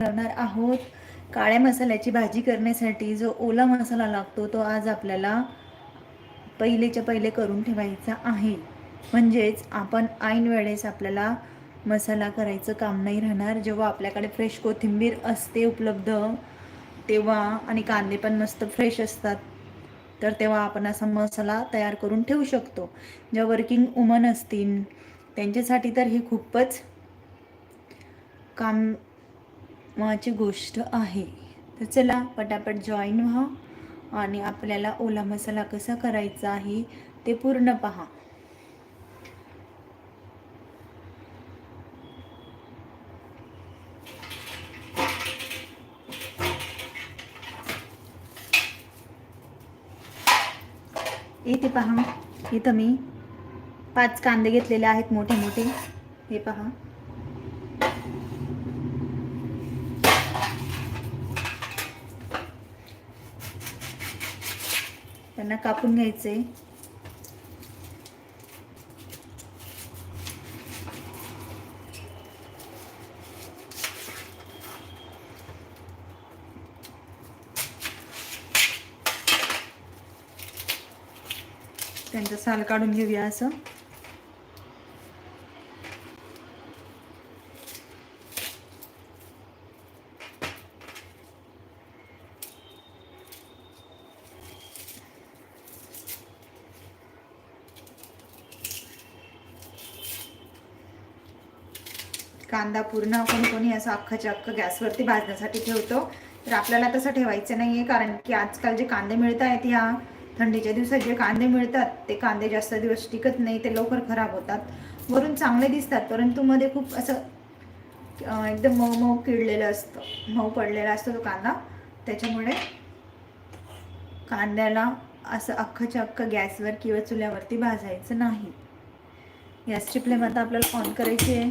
करणार आहोत. काळ्या मसाल्याची भाजी करण्यासाठी जो ओला मसाला लागतो तो आज आपल्याला पहिलेच्या पहिले करून ठेवायचा आहे. म्हणजेच आपण ऐन वेळेस आपल्याला मसाला करायचं काम नाही राहणार. जेव्हा आपल्याकडे फ्रेश कोथिंबीर असते उपलब्ध तेव्हा आणि कांदे पण मस्त फ्रेश असतात तर तेव्हा आपण असा मसाला तयार करून ठेवू शकतो. ज्या वर्किंग वुमन असतील त्यांच्यासाठी तर हे खूपच काम महत्त्वाची गोष्ट आहे. तर चला पटापट जॉईन व्हा आणि आपल्याला ओला मसाला कसा करायचा आहे ते पूर्ण पहा. इथे पहा. इथं मी पाच कांदे घेतलेले आहेत मोठे मोठे हे पहा. यांना कापून घ्यायचे. त्यांचा साल काढून घेऊया असं. कांदा पूर्ण कोणी कोणी असं अख्खा चक्क गॅसवरती भाजण्यासाठी ठेवतो. तर आपल्याला तसं ठेवायचं नाही आहे कारण की आजकाल जे कांदे मिळत आहेत ह्या थंडीच्या दिवसात जे कांदे मिळतात ते कांदे जास्त दिवस टिकत नाही ते लवकर खराब होतात. वरून चांगले दिसतात परंतु मध्ये खूप असं एकदम मऊ मऊ किडलेलं असतं मऊ पडलेला असतो तो कांदा. त्याच्यामुळे कांद्याला असं अख्खच्या अख्खं गॅसवर किंवा चुल्यावरती भाजायचं नाही. गॅसची फ्लेम आता आपल्याला ऑन करायची आहे.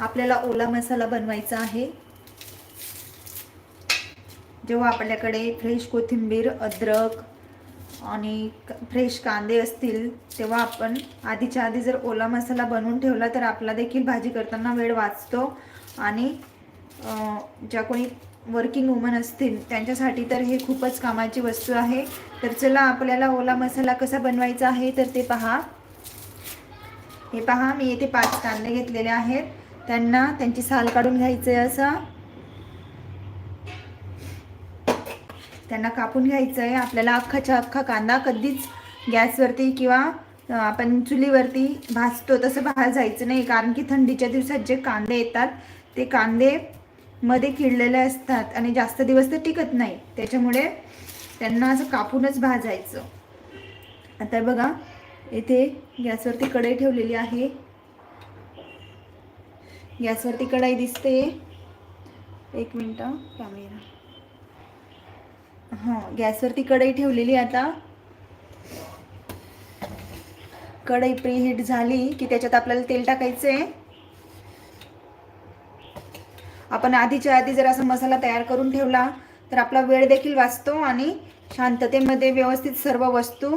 आपल्याला ओला मसाला बनवायचा आहे. जेव्हा आपल्याकडे फ्रेश कोथिंबीर अद्रक आणि फ्रेश कांदे असतील तेव्हा आपण आधीच्या आधी जर ओला मसाला बनवून ठेवला तर आपला देखील भाजी करताना वेळ वाचतो. आणि ज्या कोणी वर्किंग वुमन असतील त्यांच्यासाठी तर हे खूपच कामाची वस्तू आहे. तर चला आपल्याला ओला मसाला कसा बनवायचा आहे तर ते पहा. हे पहा मी येथे पाच कांदे घेतलेले आहेत. त्यांना त्यांची साल काढून घ्यायचे असं. त्यांना कापून घ्यायचं आहे आपल्याला अख्खाच्या अख्खा कांदा कधीच गॅसवरती किंवा आपण चुलीवरती भाजतो तसं भाजायचं नाही. कारण की थंडीच्या दिवसात जे कांदे येतात ते कांदे मध्ये किडलेले असतात आणि जास्त दिवस ते टिकत नाही. त्याच्यामुळे त्यांना असं कापूनच भाजायचं. आता बघा इथे गॅसवरती कढई ठेवलेली आहे. गॅसवरती कढई दिसते. एक मिनटं कॅमेरा. हो, हां गॅसवरती कढई ठेवलेली आता. कढई प्रीहीट झाली की त्याच्यात आपल्याला तेल टाकायचं आहे आपण आधीच्या आधी जर असा मसाला तयार करून ठेवला तर आपला वेळ देखील वाचतो आणि शांततेमध्ये व्यवस्थित सर्व वस्तू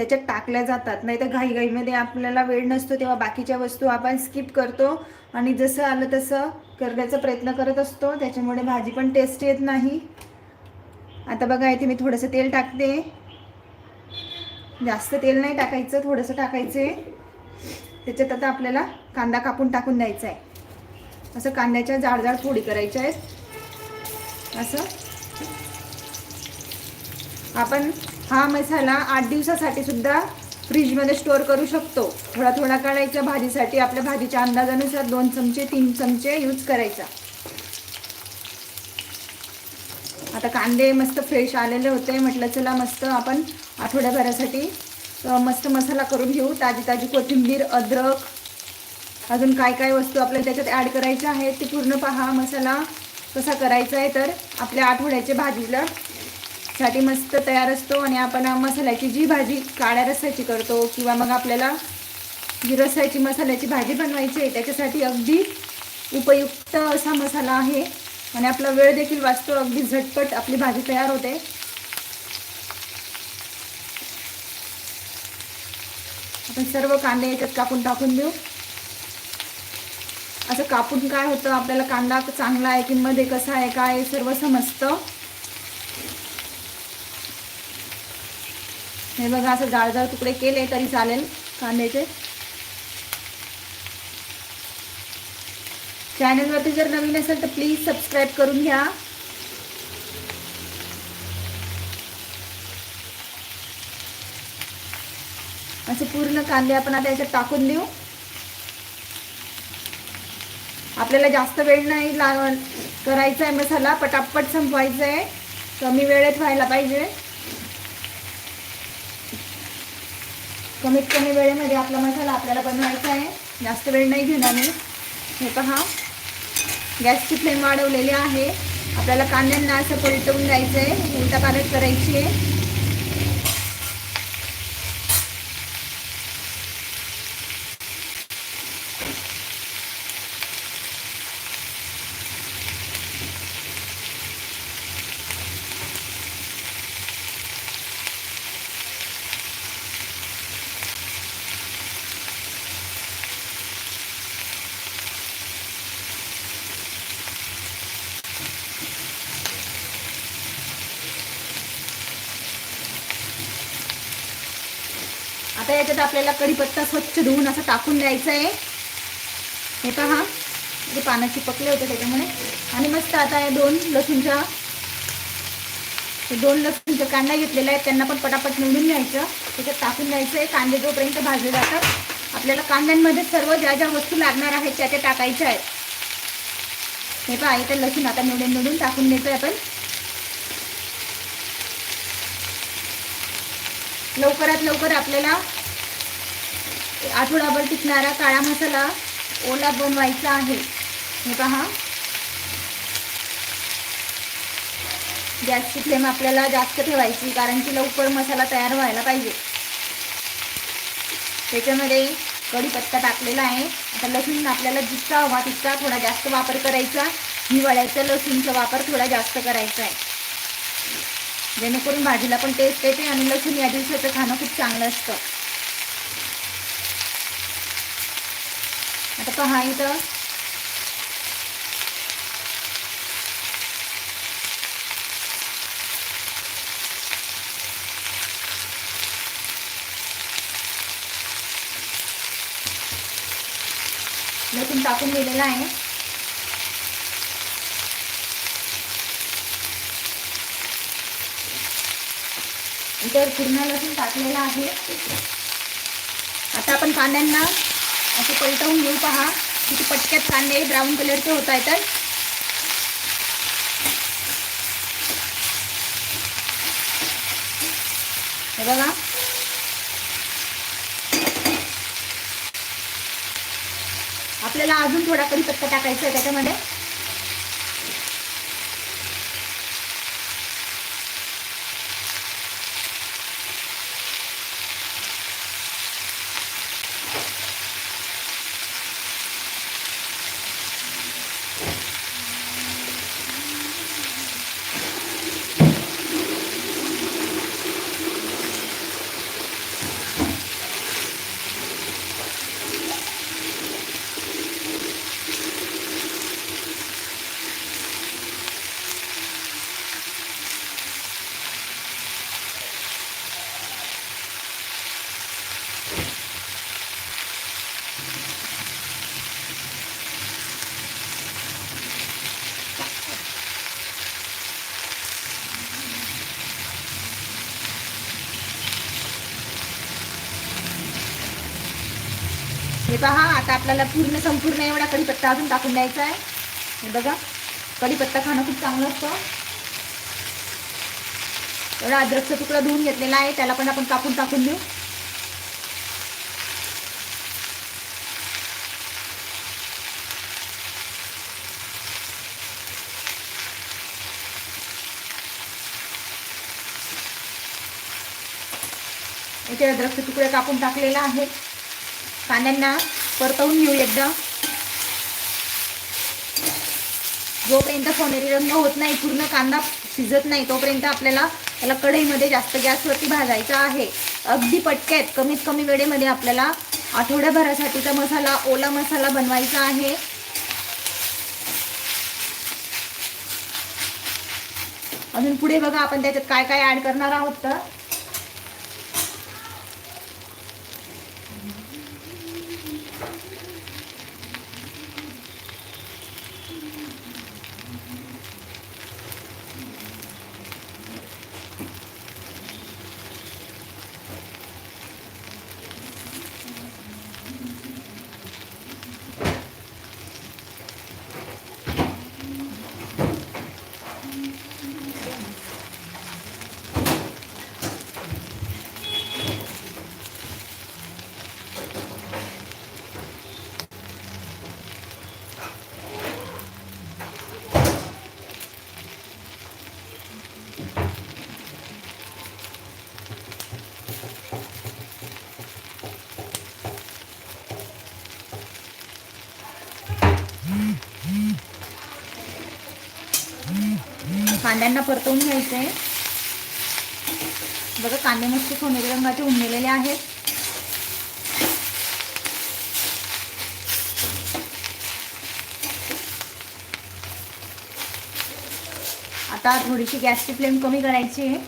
त्याच्यात टाकल्या जातात. नाही तर घाईघाईमध्ये आपल्याला वेळ नसतो तेव्हा बाकीच्या वस्तू आपण स्किप करतो. आणि जसं आलं तसं करण्याचा प्रयत्न करत असतो. त्याच्यामुळे भाजी पण टेस्ट येत नाही. आता बघा इथे मी थोडंसं तेल टाकते. जास्त तेल नाही टाकायचं थोडंसं टाकायचं. त्याच्यात आता आपल्याला कांदा कापून टाकून द्यायचा आहे. असं कांद्याच्या जाड जाड फोडी करायच्या आहेत. असं. आपण हा मसाला आठ दिवसासाठी सुद्धा फ्रीजमध्ये स्टोअर करू शकतो. थोडा थोडा काढायचा भाजीसाठी आपल्या भाजीच्या अंदाजानुसार दोन चमचे तीन चमचे यूज करायचा. आता कांदे मस्त फ्रेश आलेले होते. म्हटलं चला मस्त आपण आठवड्याभरासाठी मस्त मसाला करून घेऊ. ताजी ताजी कोथिंबीर अद्रक अजून काय काय वस्तू आपल्याला त्याच्यात ॲड करायच्या आहेत ते पूर्ण पहा. मसाला कसा करायचा आहे तर आपल्या आठवड्याच्या भाजीला साठी मस्त तयार असतो आणि आपण मसाल्याची जी भाजी काळ्या रस्साची करतो किंवा मग आपल्याला जी रस्साची मसाल्याची भाजी बनवायची आहे त्याच्यासाठी अगदी उपयुक्त असा मसाला आहे. आणि आपला वेळ देखील वाचतो अगदी झटपट आपली भाजी तयार होते. आपण सर्व कांदे याच्यात कापून टाकून देऊ. असं कापून काय होतं आपल्याला कांदा चांगला आहे की मध्ये कसा आहे काय सर्व समजतं. हे बघा असं जाड जाड तुकडे केले तरी चालेल कांद्याचे. चॅनलवरती जर नवीन असेल तर प्लीज सबस्क्राईब करून घ्या. असे पूर्ण कांदे आपण आता याच्यात टाकून देऊ. आपल्याला जास्त वेळ नाही लाग करायचा आहे मसाला पटापट संपवायचा आहे कमी वेळेत व्हायला पाहिजे. कमीत कमी वेळेमध्ये आपला मसाला आपल्याला बनवायचा आहे. जास्त वेळ नाही घेणार मी. हे पहा. गॅसची फ्लेम वाढवलेली आहे. आपल्याला कांद्यांना असं पलटवून द्यायचं आहे उलटा पालट करायची आहे आता याच्यात आपल्याला कढीपत्ता स्वच्छ धुवून असं टाकून द्यायचं आहे. हे पहा. म्हणजे पानं चिपकले होते त्याच्यामुळे. आणि मस्त आता या दोन लसूणच्या दोन लसूणच्या कांदा घेतलेल्या आहेत. त्यांना पण पटापट निवडून घ्यायचं. त्याच्यात टाकून द्यायचं आहे. कांदे जोपर्यंत भाजले जातात आपल्याला कांद्यांमध्ये सर्व ज्या ज्या वस्तू लागणार आहेत त्या त्या टाकायच्या आहेत. हे पहा इथे लसूण आता निवडून निवडून टाकून द्यायचं आपण. लवकरात लवकर आपल्याला आठवडाभर टिकणारा काळा मसाला ओला बनवायचा आहे. हे पहा. गॅसची फ्लेम आपल्याला जास्त ठेवायची कारण की लवकर मसाला तयार व्हायला पाहिजे. त्याच्यामध्ये कढीपत्ता टाकलेला आहे. आता लसूण आपल्याला जितका हवा तितका थोडा जास्त वापर करायचा. हिवाळ्याचा लसूणचा वापर थोडा जास्त करायचा आहे. जेणेकरून भाजीला पण टेस्ट येते आणि लसूण या दिवसाचं खाणं खूप चांगलं असतं. आता पहा इथं. लसूण टाकून दिलेला आहे. इतर पूर्ण लसूण टाकलेला आहे. आता आपण कांद्यांना असे पलटवून घेऊ पहा. किती पटक्यात कांदे ब्राऊन कलरचे होत आहे तर हे बघा. आपल्याला अजून थोडा कढीपत्ता टाकायचा आहे त्याच्यामध्ये. पहा आता आपल्याला पूर्ण संपूर्ण एवढा कढीपत्ता अजून टाकून द्यायचा आहे. बघा कढीपत्ता खाणं खूप चांगलं असतं. एवढा अद्रकचा तुकडा धुवून घेतलेला आहे त्याला पण आपण कापून टाकून देऊ. इथे अद्रकचे तुकडे कापून टाकलेला आहे कांद्यांना परतवून घेऊ एकदा. जोपर्यंत सोनेरी रंग होत नाही पूर्ण कांदा शिजत नाही तोपर्यंत आपल्याला त्याला कढईमध्ये जास्त गॅसवरती भाजायचा आहे. अगदी पटक्यात कमीत कमी वेळेमध्ये आपल्याला आठवड्याभरासाठीचा मसाला ओला मसाला बनवायचा आहे. अजून पुढे बघा आपण त्याच्यात काय काय ऍड करणार आहोत तर. कांद्यांना परतवून घ्यायचं आहे बघा कांदे मस्त सोनेरी रंगाचे उमलेले आहेत. आता थोडीशी गॅसची फ्लेम कमी करायची आहे.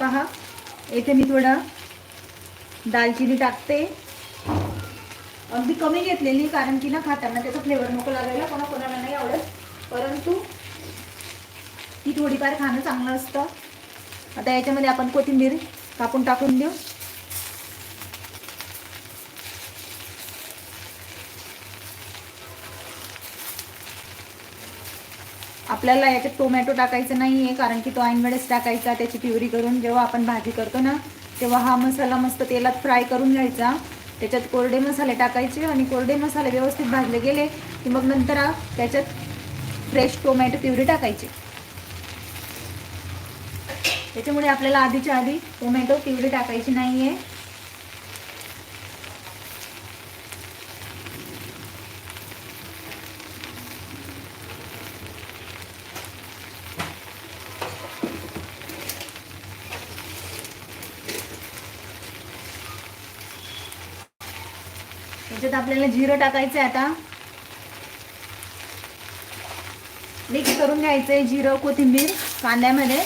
पहा. येथे मी थोडं दालचिनी टाकते. अगदी कमी घेतलेली कारण की ना खाताना त्याचा फ्लेवर नको लागायला कोणा कोणाला नाही आवडत. परंतु ती थोडीफार खाणं चांगलं असतं. आता याच्यामध्ये आपण कोथिंबीर कापून टाकून देऊ. आपल्याला याच्यात टोमॅटो टाकायचं नाही आहे कारण की तो ऐनवेळेस टाकायचा त्याची प्युरी करून जेव्हा आपण भाजी करतो ना तेव्हा हा मसाला मस्त तेलात फ्राय करून घ्यायचा. त्याच्यात कोरडे मसाले टाकायचे आणि कोरडे मसाले व्यवस्थित भाजले गेले की मग नंतर त्याच्यात फ्रेश टोमॅटो प्युरी टाकायची. त्याच्यामुळे आपल्याला आधीच्या आधी टोमॅटो प्युरी टाकायची नाही आहे आपल्याला जिरं टाकायचंय आता. मिक्स करून घ्यायचं आहे जिरं कोथिंबीर कांद्यामध्ये.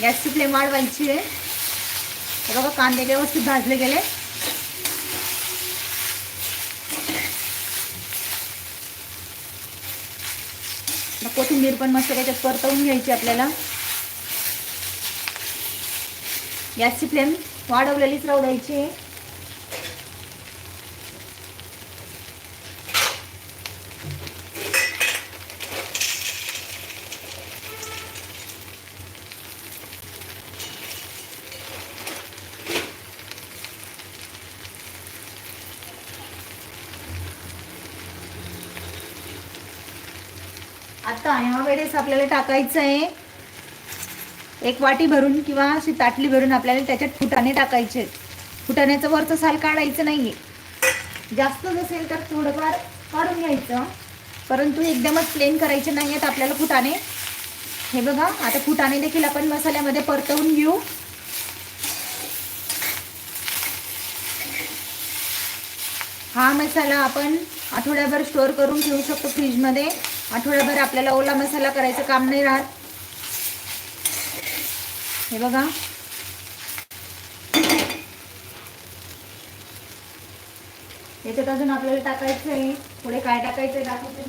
गॅसची फ्लेम वाढवायची आहे. हे बघा कांदे व्यवस्थित भाजले गेले. कोथिंबीर पण मस्त त्याच्यात परतवून घ्यायची आपल्याला. गॅसची फ्लेम वाढवलेलीच राहू द्यायची. आता ह्या वेळेस आपल्याला टाकायचं आहे. एक वाटी भरून किंवा अशी ताटली भरून आपल्याला त्याच्यात फुटाणे टाकायचे फुटाण्याचं वरचं साल काढायचं नाहीये. जास्त नसेल तर थोडंफार काढून घ्यायचं. परंतु एकदमच प्लेन करायचे नाही आहेत आपल्याला फुटाणे. हे बघा आता फुटाणे देखील आपण मसाल्यामध्ये परतवून घेऊ. हा मसाला आपण आठवड्याभर स्टोअर करून ठेवू शकतो फ्रीजमध्ये आठवड्याभर आपल्याला ओला मसाला करायचं काम नाही राहत. हे बघा. याच्यात अजून आपल्याला टाकायचं आहे पुढे काय टाकायचं आहे दाखवते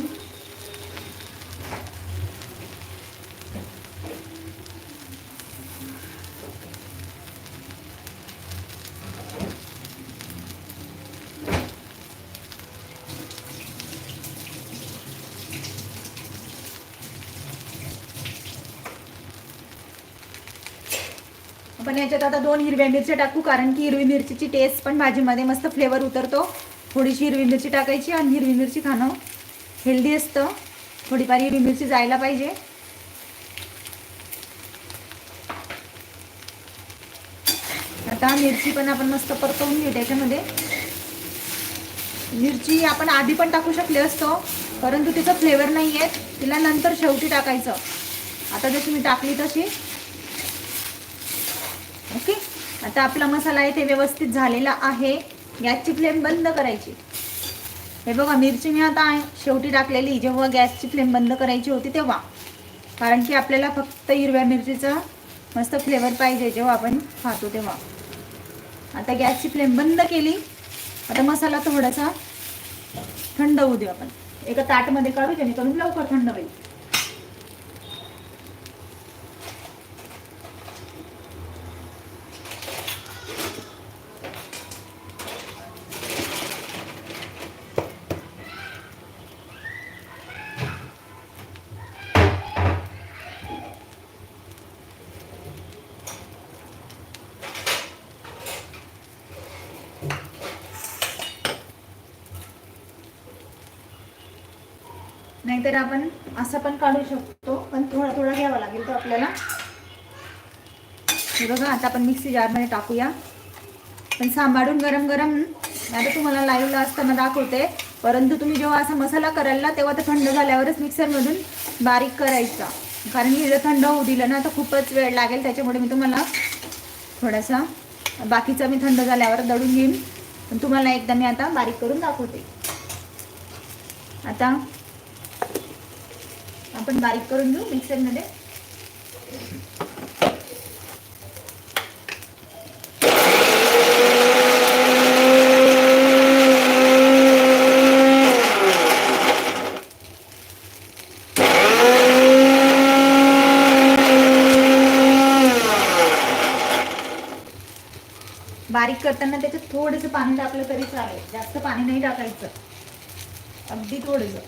याच्यात आता दोन हिरव्या मिरच्या टाकू कारण की हिरवी मिरचीची टेस्ट पण भाजीमध्ये मस्त फ्लेवर उतरतो. थोडीशी हिरवी मिरची टाकायची आणि हिरवी मिरची खाणं हेल्दी असतं. थोडीफार हिरवी मिरची जायला पाहिजे. आता मिरची पण आपण मस्त परतवून घेऊ त्याच्यामध्ये. मिरची आपण आधी पण टाकू शकले असतो परंतु तिचं फ्लेवर नाही आहे तिला नंतर शेवटी टाकायचं. आता जशी मी टाकली तशी. आता आपला मसाला इथे व्यवस्थित झालेला आहे. गॅसची फ्लेम बंद करायची. हे बघा मिरची मी आता शेवटी टाकलेली. जेव्हा गॅसची फ्लेम बंद करायची होती तेव्हा. कारण की आपल्याला फक्त हिरव्या मिरचीचा मस्त फ्लेवर पाहिजे जेव्हा आपण खातो तेव्हा. आता गॅसची फ्लेम बंद केली. आता मसाला थोडासा थंड होऊ देऊ आपण. एका ताटमध्ये काढू जेणेकरून लवकर थंड होईल. नाहीतर आपण असं पण काढू शकतो पण थोडा थोडा घ्यावा लागेल तो आपल्याला. हे बघा आता आपण मिक्सी जारमध्ये टाकूया. पण सांभाळून गरम गरम आता तुम्हाला लाईव्हला असताना दाखवते. परंतु तुम्ही जेव्हा असा मसाला कराल ना तेव्हा तर थंड झाल्यावरच मिक्सरमधून बारीक करायचा. कारण हे जर थंड होऊ दिलं ना तर खूपच वेळ लागेल. त्याच्यामुळे मी तुम्हाला थोडासा बाकीचा मी थंड झाल्यावर दळून घेईन. पण तुम्हाला एकदा मी आता बारीक करून दाखवते. आता आपण बारीक करून घेऊ मिक्सरमध्ये. बारीक करताना त्याच्यात थोडंसं पाणी टाकलं तरी चालेल. जास्त पाणी नाही टाकायचं. अगदी थोडंसं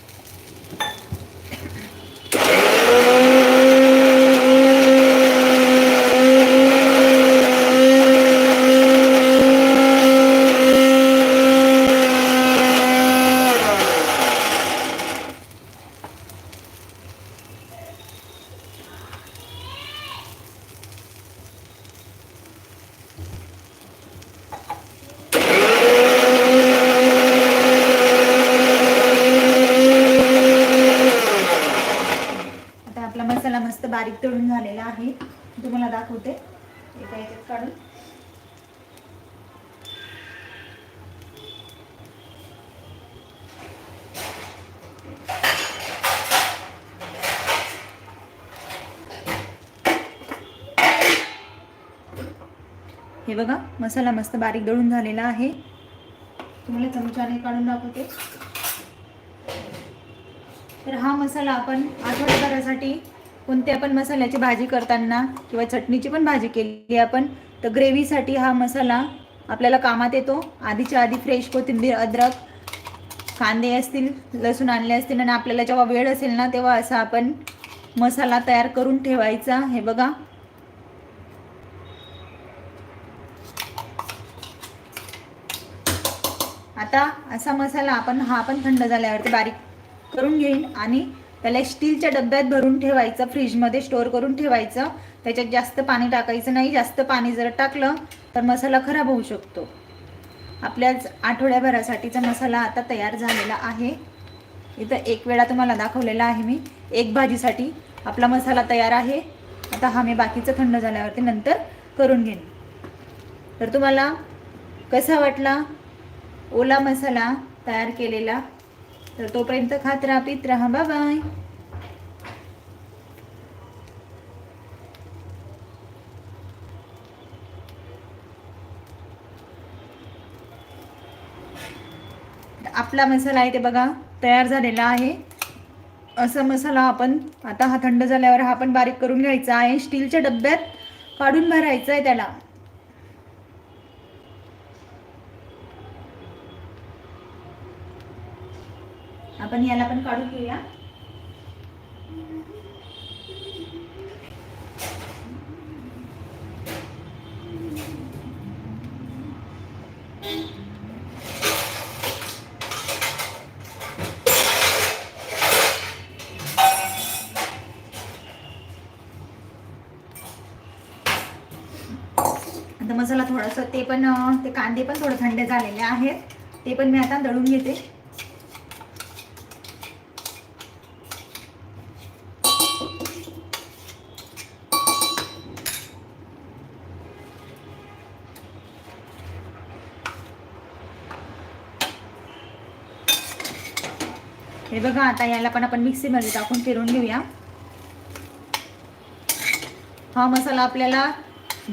आता आपला मसाला मस्त बारीक तळून झालेला आहे तुम्हाला दाखवते एका याच्यात काढून हे बघा मसाला मस्त बारीक दळून झालेला आहे. तुम्हाला चमच्याने काढून दाखवते. तर हा मसाला आपण आठवड्याभरासाठी कोणत्या पण मसाल्याची भाजी करताना किंवा चटणीची पण भाजी केली आपण तर ग्रेव्हीसाठी हा मसाला आपल्याला कामात येतो. आधीच्या आधी फ्रेश कोथिंबीर अद्रक कांदे असतील लसूण आणले असतील आणि आपल्याला जेव्हा वेळ असेल ना तेव्हा असा आपण मसाला तयार करून ठेवायचा. हे बघा आता असा मसाला आपण हा पण थंड झाल्यावरती बारीक करून घेईन आणि त्याला स्टीलच्या डब्यात भरून ठेवायचं फ्रीजमध्ये स्टोअर करून ठेवायचं. त्याच्यात जास्त पाणी टाकायचं नाही. जास्त पाणी जर टाकलं तर मसाला खराब होऊ शकतो. आपल्याच आठवड्याभरासाठीचा मसाला आता तयार झालेला आहे. इथं एक वेळा तुम्हाला दाखवलेला आहे मी. एक भाजीसाठी आपला मसाला तयार आहे. आता हा मी बाकीचं थंड झाल्यावरती नंतर करून घेईन. तर तुम्हाला कसा वाटला? ओला मसाला तयार केलेला. तर तोपर्यंत खात राहा पित राहा. बाय आपला मसाला आहे ते बघा तयार झालेला आहे. असा मसाला आपण आता हा थंड झाल्यावर हा आपण बारीक करून घ्यायचा आहे. स्टीलच्या डब्यात काढून भरायचं आहे त्याला. आपण याला पण काढून घेऊया. आता मसाला थोडंसं ते पण ते कांदे पण थोडं थंड झालेले आहेत. ते पण मी आता दळून घेते. हे बघा आता याला पण आपण मिक्सीमध्ये टाकून फिरून घेऊया. हा मसाला आपल्याला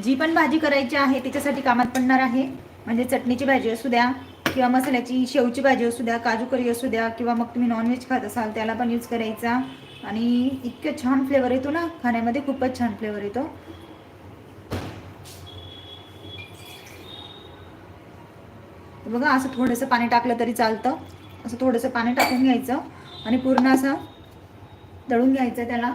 जी पण भाजी करायची आहे त्याच्यासाठी कामात पडणार आहे. म्हणजे चटणीची भाजी असू द्या किंवा मसाल्याची शेवची भाजी असू द्या काजू करी असू द्या किंवा मग तुम्ही नॉनव्हेज खात असाल त्याला पण यूज करायचा. आणि इतकं छान फ्लेवर येतो ना खाण्यामध्ये खूपच छान फ्लेवर येतो. बघा असं थोडंसं पाणी टाकलं तरी चालतं. असं थोडंसं पाणी टाकून घ्यायचं. आणि पूर्ण असा दळून घ्यायचं त्याला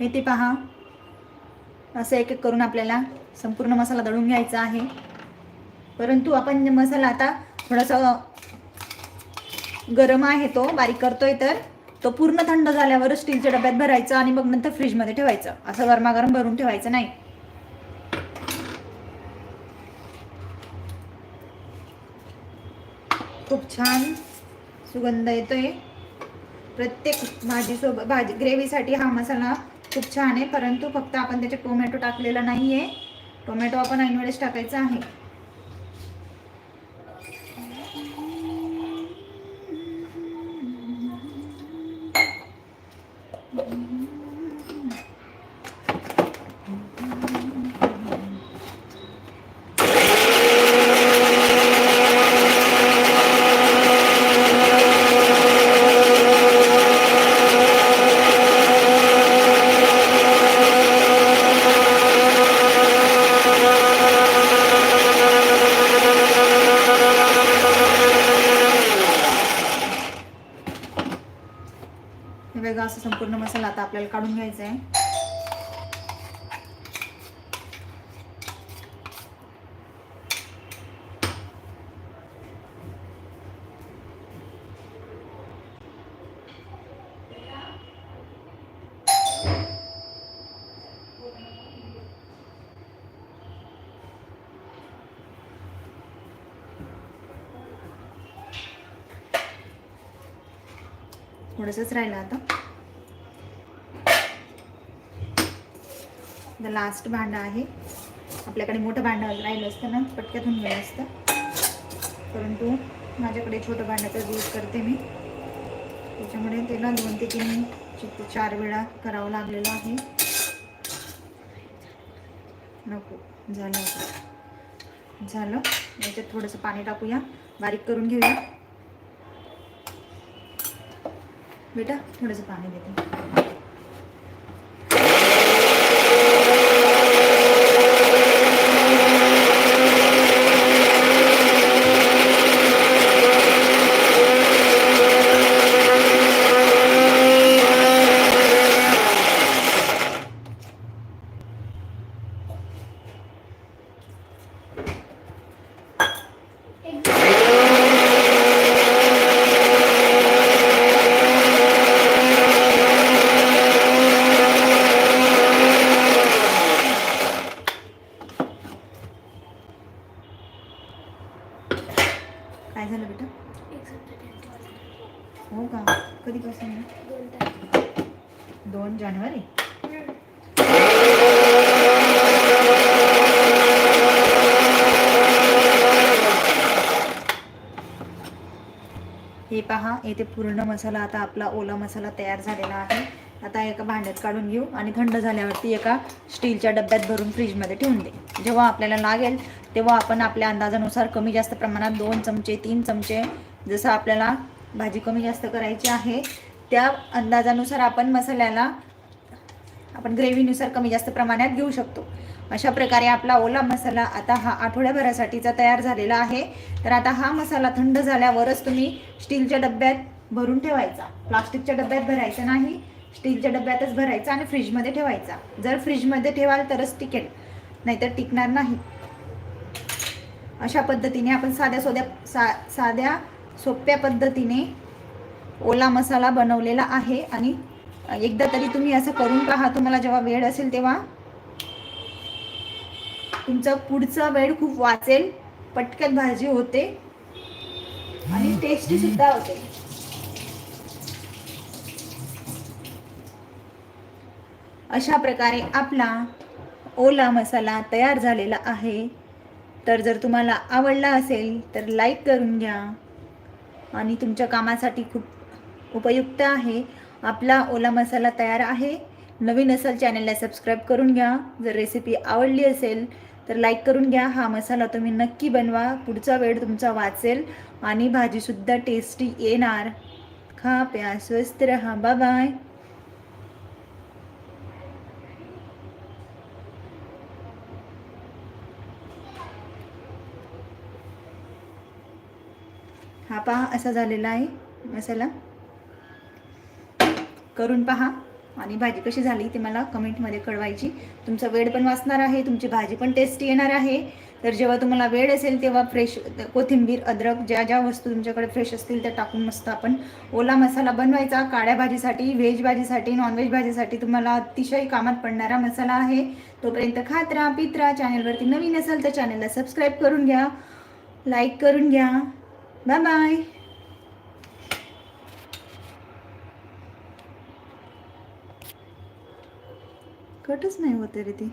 हे ते पहा असं एक एक करून आपल्याला संपूर्ण मसाला दळून घ्यायचा आहे. परंतु आपण मसाला आता थोडासा गरम आहे तो बारीक करतोय तर तो पूर्ण थंड झाल्यावर स्टीलच्या डब्यात भरायचा आणि मग नंतर फ्रीजमध्ये ठेवायचं. असं गरमागरम भरून ठेवायचं नाही. खूप छान सुगंध येतोय. प्रत्येक भाजीसोबत भाजी ग्रेव्हीसाठी हा मसाला खूप छान आहे परंतु फक्त आपण त्याचे टोमॅटो टाकलेला नाही आहे टोमॅटो आपण ऐनवेळेस टाकायचा आहे. वेगवेगळा असा संपूर्ण मसाला आता आपल्याला काढून घ्यायचा आहे. थोडंसंच राहिलं आता. द लास्ट भांडं आहे. आपल्याकडे मोठं भांडं राहिलं असतं ना पटक्यात होऊन गेलं असतं. परंतु माझ्याकडे छोटं भांड्याचाच यूज करते मी. त्याच्यामुळे त्याला दोन ते तीन चार वेळा करावं लागलेलं आहे. नको झालं झालं. याच्यात थोडंसं पाणी टाकूया. बारीक करून घेऊया. बेटा थोडंसं पाणी देते काय झालं बेटा हो का कधीपासून दोन जानेवारी. हे पहा येथे पूर्ण मसाला आता आपला ओला मसाला तयार झालेला आहे. आता एका भांड्यात काढून घेऊ आणि थंड झाल्यावरती एका स्टीलच्या डब्यात भरून फ्रीजमध्ये ठेवून दे. जेव्हा आपल्याला लागेल तेव्हा आपण आपल्या अंदाजानुसार कमी जास्त प्रमाणात दोन चमचे तीन चमचे जसं आपल्याला भाजी कमी जास्त करायची आहे त्या अंदाजानुसार आपण मसाल्याला आपण ग्रेव्हीनुसार कमी जास्त प्रमाणात घेऊ शकतो. अशा प्रकारे आपला ओला मसाला आता हा आठवड्याभरासाठीचा तयार झालेला आहे. तर आता हा मसाला थंड झाल्यावरच तुम्ही स्टीलच्या डब्यात भरून ठेवायचा. प्लास्टिकच्या डब्यात भरायचा नाही. स्टीलच्या डब्यातच भरायचा आणि फ्रीजमध्ये ठेवायचा. जर फ्रीजमध्ये ठेवाल तरच टिकेल नाहीतर टिकणार नाही. अशा पद्धतीने आपण साध्या सोद्या सा साध्या सोप्या पद्धतीने ओला मसाला बनवलेला आहे आणि एकदा तरी तुम्ही असं करून पहा तुम्हाला जेव्हा वेळ असेल तेव्हा. तुमचं पुढचं वेळ खूप वाचेल पटकन भाजी होते. आणि टेस्टी सुद्धा होते. अशा प्रकारे आपला ओला मसाला तयार झालेला आहे. तर जर तुम्हाला आवडला असेल तर लाईक करून घ्या. आणि तुमच्या कामासाठी खूप उपयुक्त आहे. आपला ओला मसाला तयार आहे. नवीन असाल चॅनलला सबस्क्राईब करून घ्या. जर रेसिपी आवडली असेल तर लाईक करून घ्या. हा मसाला तुम्ही नक्की बनवा. पुढचा वेळ तुमचा वाचेल आणि भाजीसुद्धा टेस्टी येणार. खा प्या स्वस्त रहा. बाय हा पहा असा झालेला आहे मसाला. करून पहा. आणि भाजी कशी झाली ते मला कमेंटमध्ये कळवायची. तुमचा वेळ पण वाचणार आहे तुमची भाजी पण टेस्टी येणार आहे. तर जेव्हा तुम्हाला वेळ असेल तेव्हा फ्रेश कोथिंबीर अद्रक ज्या ज्या वस्तू तुमच्याकडे फ्रेश असतील त्या टाकून मस्त आपण ओला मसाला बनवायचा. काळ्या भाजीसाठी व्हेज भाजीसाठी नॉनव्हेज भाजीसाठी तुम्हाला अतिशय कामात पडणारा मसाला आहे. तोपर्यंत खात राहा पित राहा. चॅनलवरती नवीन असेल तर चॅनलला सबस्क्राईब करून घ्या. लाईक करून घ्या. Bye bye. कटच नाही होते रे ती.